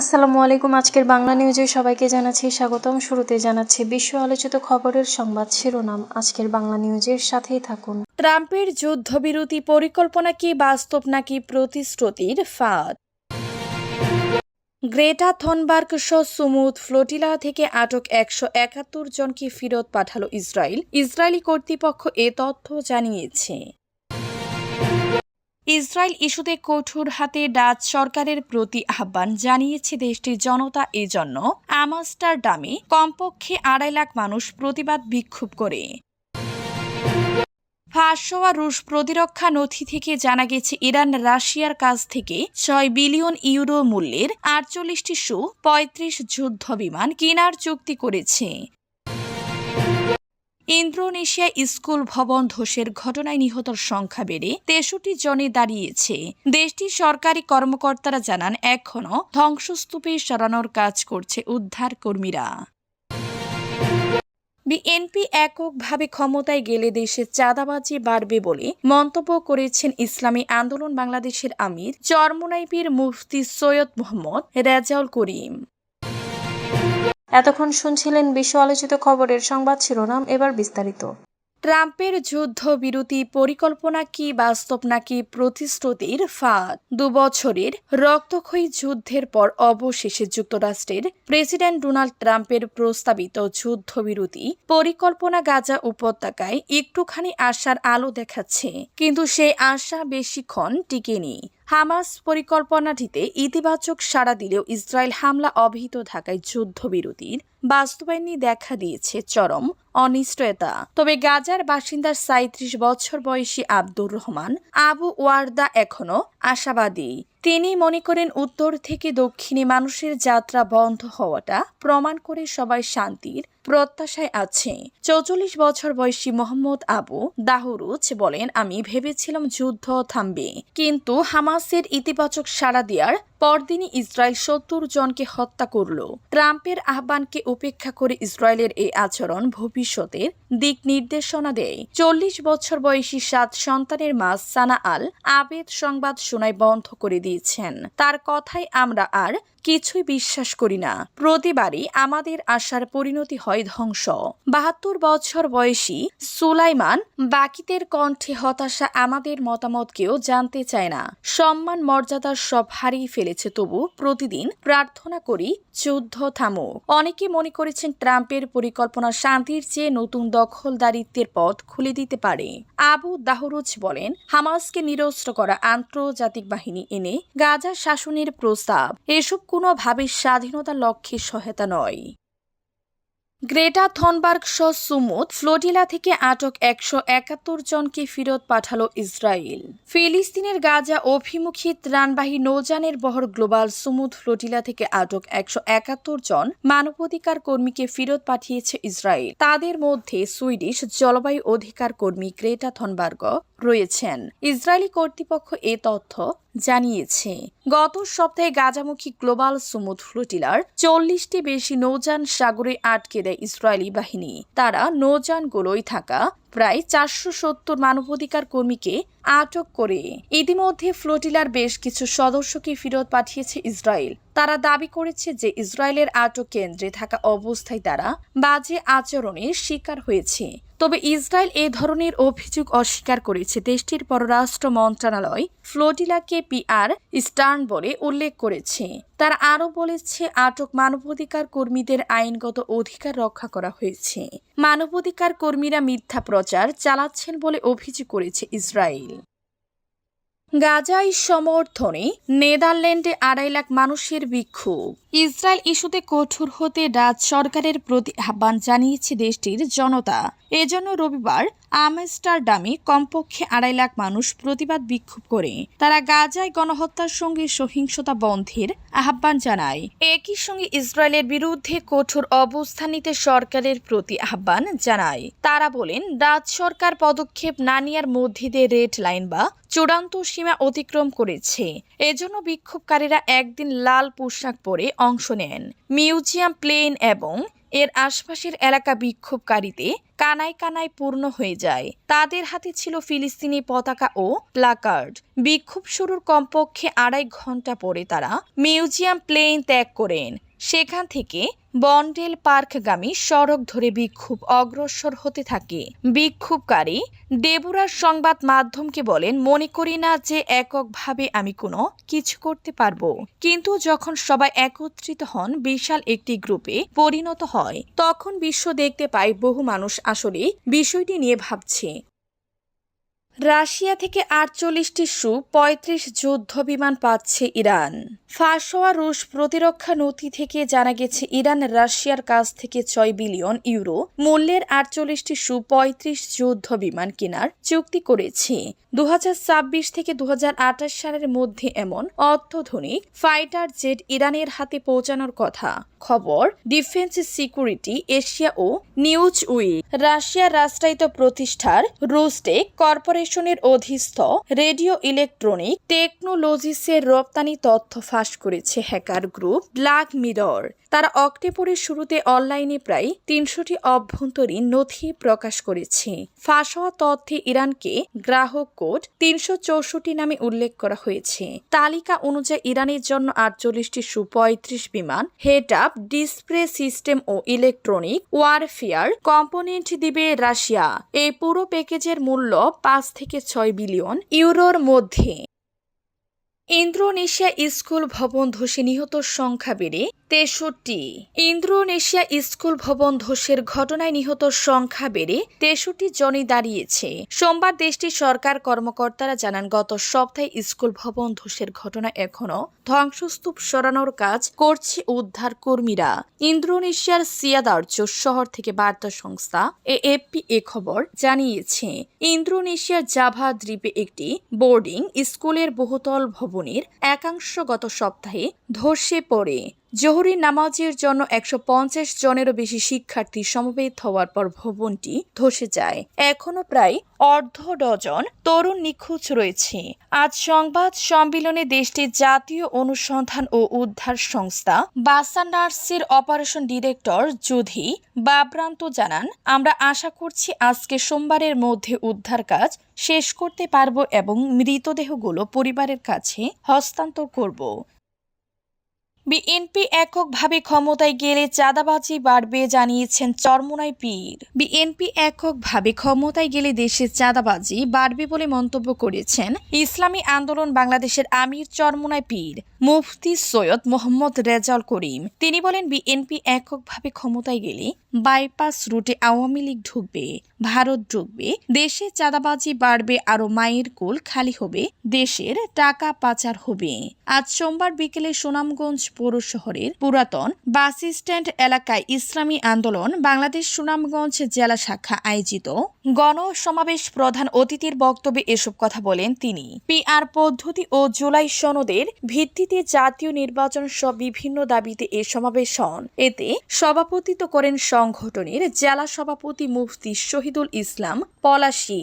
আসসালামু আলাইকুম, আজকের বাংলা নিউজে সবাইকে জানাচ্ছি স্বাগতম। শুরুতে জানাচ্ছি বিশ্ব আলোচিত খবরের সংবাদ শিরোনাম। আজকের বাংলা নিউজের সাথেই থাকুন। ট্রাম্পের যুদ্ধবিরতি পরিকল্পনা কি বাস্তব নাকি প্রতিশ্রুতির ফাঁদ? গ্রেটা থনবার্গ সহ সুমুদ ফ্লোটিলা থেকে আটক একশো একাত্তর জনকে ফেরত পাঠালো ইসরায়েল। ইসরায়েলি কর্তৃপক্ষ এ তথ্য জানিয়েছে। ইসরায়েল ইস্যুতে কঠোর হাতে ডাচ সরকারের প্রতি আহ্বান জানিয়েছে দেশটির জনতা। এজন্য আমাস্টারডামে কমপক্ষে আড়াই লাখ মানুষ প্রতিবাদ বিক্ষোভ করে। হওয়া রুশ প্রতিরক্ষা নথি থেকে জানা গেছে, ইরান রাশিয়ার কাছ থেকে ছয় বিলিয়ন ইউরো মূল্যের আটচল্লিশটি সু পঁয়ত্রিশ যুদ্ধ বিমান কেনার চুক্তি করেছে। ইন্দোনেশিয়া স্কুল ভবন ধসের ঘটনায় নিহতর সংখ্যা বেড়ে তেষট্টি জনে দাঁড়িয়েছে। দেশটির সরকারি কর্মকর্তারা জানান, এখনও ধ্বংসস্তূপে সরানোর কাজ করছে উদ্ধার কর্মীরা বিএনপি এককভাবে ক্ষমতায় গেলে দেশে চাঁদাবাজি বাড়বে বলে মন্তব্য করেছেন ইসলামী আন্দোলন বাংলাদেশের আমির চরমোনাইপির মুফতি সৈয়দ মোহাম্মদ রেজাউল করিম। এতক্ষণ শুনছিলেন বিশ্ব আলোচিত খবরের সংবাদ শিরোনাম, এবার বিস্তারিত। ট্রাম্পের যুদ্ধ যুদ্ধবিরতি পরিকল্পনা কি, বাস্তব নাকি প্রতিশ্রুতির ফাঁদ? দুবছরের রক্তক্ষয়ী যুদ্ধের পর অবশেষে যুক্তরাষ্ট্রের প্রেসিডেন্ট ডোনাল্ড ট্রাম্পের প্রস্তাবিত যুদ্ধবিরতি পরিকল্পনা গাজা উপত্যকায় একটুখানি আশার আলো দেখাচ্ছে। কিন্তু সেই আশা বেশিক্ষণ টিকেনি। হামাস পরিকল্পনাটিতে ইতিবাচক সাড়া দিলেও ইসরায়েল হামলা অব্যাহত থাকায় যুদ্ধবিরতির বাস্তবায়নে দেখা দিয়েছে চরম অনিশ্চয়তা। তবে গাজার বাসিন্দা সাঁত্রিশ বছর বয়সী আব্দুর রহমান, আবু ওয়ার্দা এখনও আশাবাদী। তিনি মনে করেন উত্তর থেকে দক্ষিণে মানুষের যাত্রা বন্ধ হওয়াটা প্রমাণ করে সবাই শান্তির প্রত্যাশায় আছে। চৌচল্লিশ বছর বয়সী মোহাম্মদ আবু দাহরুজ বলেন, আমি ভেবেছিলাম যুদ্ধ থামবে। কিন্তু হামাসের ইতিবাচক সাড়া দেওয়ার পরদিনই ইসরায়েল সত্তর জনকে হত্যা করল। ট্রাম্পের আহ্বানকে উপেক্ষা করে ইসরায়েলের এই আচরণ ভবিষ্যতের দিক নির্দেশনা দেয়। চল্লিশ বছর বয়সী সাত সন্তানের মা সানা আল আবেদ সংবাদ শোনায় বন্ধ করে দিয়েছেন। তার কথায় আমরা আর কিছুই বিশ্বাস করি না। প্রতিবারই আমাদের আশার পরিণতি হয় ধ্বংস। বাহাত্তর বছর বয়সী সুলাইমান বাকিদের কণ্ঠে হতাশা আমাদের মতামতকেও জানতে চায় না। সম্মান মর্যাদা সব হারিয়ে ফেলেছে তবু প্রতিদিন প্রার্থনা করি, যুদ্ধ থামুক। অনেকে মনে করেছেন ট্রাম্পের পরিকল্পনা শান্তির চেয়ে নতুন দখলদারিত্বের পথ খুলে দিতে পারে। আবু দাহরুজ বলেন, হামাসকে নিরস্ত্র করা আন্তর্জাতিক বাহিনী এনে গাজা শাসনের প্রস্তাব। এসব কোনোভাবে স্বাধীনতা লক্ষ্যে সহায়তা নয়। গ্রেটা থনবার্গ সহ সুমুদ ফ্লোটিলা থেকে আটক একশো একাত্তর জনকে ফেরত পাঠালো ইসরায়েল। ফিলিস্তিনের গাজা অভিমুখী ত্রাণবাহী নৌযানের বহর গ্লোবাল সুমুদ ফ্লোটিলা থেকে আটক একশো একাত্তর জন মানবাধিকার কর্মীকে ফেরত পাঠিয়েছে ইসরায়েল। তাদের মধ্যে সুইডিশ জলবায়ু অধিকার কর্মী গ্রেটা থনবার্গ রয়েছেন। ইসরায়েলি কর্তৃপক্ষ এ তথ্য জানিয়েছে। গত সপ্তাহে গাজামুখী গ্লোবাল সুমুদ ফ্লোটিলার চল্লিশটি বেশি নৌযান সাগরে আটকে দেয় ইসরায়েলি বাহিনী। তারা নৌযানগুলোয় থাকা প্রায় চারশো সত্তর মানবাধিকার কর্মীকে আটক করে। ইতিমধ্যে ফ্লোটিলার বেশ কিছু সদস্যকে ফেরত পাঠিয়েছে ইসরায়েল। তারা দাবি করেছে যে ইসরায়েলের আটক কেন্দ্রে থাকা অবস্থায় তারা বাজে আচরণের শিকার হয়েছে। তবে ইসরায়েল এ ধরনের অভিযোগ অস্বীকার করেছে। দেশটির পররাষ্ট্র মন্ত্রণালয় ফ্লোটিলাকে পিআর স্টার্ন বলে উল্লেখ করেছে। তারা আরও বলেছে, আটক মানবাধিকার কর্মীদের আইনগত অধিকার রক্ষা করা হয়েছে। মানবাধিকার কর্মীরা মিথ্যা প্রচার চালাচ্ছেন বলে অভিযোগ করেছে ইসরায়েল। গাজাই সমর্থনে নেদারল্যান্ডে আড়াই লাখ মানুষের বিক্ষোভ। ইসরায়েল ইস্যুতে কঠোর হতে ডাচ সরকারের প্রতি আহ্বান জানিয়েছে দেশটির জনতা। এজন্য রবিবার আমস্টারডামে কমপক্ষে আড়াই লাখ মানুষ প্রতিবাদ বিক্ষোভ করে। তারা গাজায় গণহত্যার সঙ্গে সহিংসতা বন্ধের আহ্বান জানায়। একই সঙ্গে ইসরায়েলের বিরুদ্ধে কঠোর অবস্থান নিতে সরকারের প্রতি আহ্বান জানায়। তারা বলেন ডাচ সরকার পদক্ষেপ না নেওয়ার মধ্যে দিয়ে রেড লাইন বা চূড়ান্ত সীমা অতিক্রম করেছে। এজন্য বিক্ষোভকারীরা একদিন লাল পোশাক পরে অংশ নেন। মিউজিয়াম প্লেন এবং এর আশপাশের এলাকা বিক্ষোভকারীতে কানায় কানায় পূর্ণ হয়ে যায়। তাদের হাতে ছিল ফিলিস্তিনি পতাকা ও প্লাকার্ড। বিক্ষোভ শুরুর কমপক্ষে আড়াই ঘণ্টা পরে তারা মিউজিয়াম প্লেন ত্যাগ করেন। সেখান থেকে বন্ডেল পার্কগামী সড়ক ধরে বিক্ষোভ অগ্রসর হতে থাকে। বিক্ষোভকারী ডেবুরার সংবাদ মাধ্যমকে বলেন, মনে করি না যে এককভাবে আমি কোনো কিছু করতে পারব। কিন্তু যখন সবাই একত্রিত হন, বিশাল একটি গ্রুপে পরিণত হয়, তখন বিশ্ব দেখতে পায় বহু মানুষ আসলে বিষয়টি নিয়ে ভাবছে। রাশিয়া থেকে আটচল্লিশটি সু পঁয়ত্রিশ যুদ্ধ বিমান পাচ্ছে ইরান। ফাঁস হওয়া রুশ প্রতিরক্ষা নথি থেকে জানা গেছে, ইরান রাশিয়ার কাছ থেকে ছয় বিলিয়ন ইউরো মূল্যের আটচল্লিশটি সু পঁয়ত্রিশ যুদ্ধ বিমান কেনার চুক্তি করেছে। দুহাজার ছাব্বিশ থেকে দু হাজার আঠাশ সালের মধ্যে এমন অত্যাধুনিক ফাইটার জেট ইরানের হাতে পৌঁছানোর কথা। খবর, ডিফেন্স সিকিউরিটি, এশিয়া ও নিউজ উইক রাশিয়ার রাষ্ট্রায়ত্ত প্রতিষ্ঠার রুস্টেক কর্পোরেশনের অধীস্থ রেডিও ইলেকট্রনিক টেকনোলজিসের রপ্তানি তথ্য ফাঁস করেছে হ্যাকার গ্রুপ ব্ল্যাক মিরর। তারা অক্টোবরের শুরুতে অনলাইনে প্রায় তিনশোটি অভ্যন্তরীণ নথি প্রকাশ করেছে। ফাঁস হওয়া তথ্যে ইরানকে গ্রাহক কোড তিনশো চৌষট্টি নামে উল্লেখ করা হয়েছে। তালিকা অনুযায়ী ইরানের জন্য আটচল্লিশটি সু পঁয়ত্রিশ বিমান হেড আপ ডিসপ্লে সিস্টেম ও ইলেকট্রনিক ওয়ারফেয়ার কম্পোনেন্ট দিবে রাশিয়া। এই পুরো প্যাকেজের মূল্য পাঁচ থেকে ছয় বিলিয়ন ইউরোর মধ্যে। ইন্দোনেশিয়া স্কুল ভবন ধসে নিহতর সংখ্যা বেড়ে তেষট্টি। ইন্দোনেশিয়া স্কুল ভবন ধসের ঘটনায় নিহত সংখ্যা বেড়ে তেষট্টি জনই দাঁড়িয়েছে। সোমবার দেশটির সরকার কর্মকর্তারা জানান, গত সপ্তাহে স্কুল ভবন ধসের ঘটনা এখনও ধ্বংসস্তূপ সরানোর কাজ করছে উদ্ধার কর্মীরা। ইন্দোনেশিয়ার সিয়াদার্য শহর থেকে বার্তা সংস্থা এএফপি এ খবর জানিয়েছে ইন্দোনেশিয়ার জাভা দ্বীপে একটি বোর্ডিং স্কুলের বহুতল ভবনের একাংশ গত সপ্তাহে ধসে পড়ে। জহুরি নামাজের জন্য একশো পঞ্চাশ জনেরও বেশি শিক্ষার্থী সমবেত হওয়ার পর ভবনটি ধসে যায়। এখনও প্রায় অর্ধ ডজন তরুণ নিখোঁজ রয়েছে। আজ সংবাদ সম্মেলনে দেশটির জাতীয় অনুসন্ধান ও উদ্ধার সংস্থা বাসান্ডার্সের অপারেশন ডিরেক্টর যুধি বাবরান্ত জানান, আমরা আশা করছি আজকে সোমবারের মধ্যে উদ্ধার কাজ শেষ করতে পারব এবং মৃতদেহগুলো পরিবারের কাছে হস্তান্তর করব। বিএনপি এককভাবে ক্ষমতায় গেলে চাঁদাবাজি বাড়বে জানিয়েছেন চরমোনাই পীর। বিএনপি এককভাবে ক্ষমতায় গেলে দেশের চাঁদাবাজি বাড়বে বলে মন্তব্য করেছেন ইসলামী আন্দোলন বাংলাদেশের আমির চরমোনাই পীর, মুফতি সৈয়দ মোহাম্মদ রেজাল করিম। তিনি বলেন, বিএনপি এককভাবে ক্ষমতায় গেলে বাইপাস রুটে আওয়ামী লীগ ঢুকবে, ভারত ঢুকবে, দেশে চাঁদাবাজি বাড়বে, আরও মায়ের কোল খালি হবে, দেশের টাকা পাচার হবে। আজ সোমবার বিকেলে সুনামগঞ্জ পৌর শহরের পুরাতন বাস স্ট্যান্ড এলাকায় ইসলামী আন্দোলন বাংলাদেশ সুনামগঞ্জ জেলা শাখা আয়োজিত গণ সমাবেশ প্রধান অতিথির বক্তব্যে এসব কথা বলেন তিনি। পিআর পদ্ধতি ও জুলাই সনদের ভিত্তিতে জাতীয় নির্বাচন সহ বিভিন্ন দাবিতে এ সমাবেশ হন। এতে সভাপতিত্ব করেন সংগঠনের জেলা সভাপতি মুফতি শহীদুল ইসলাম পলাশী।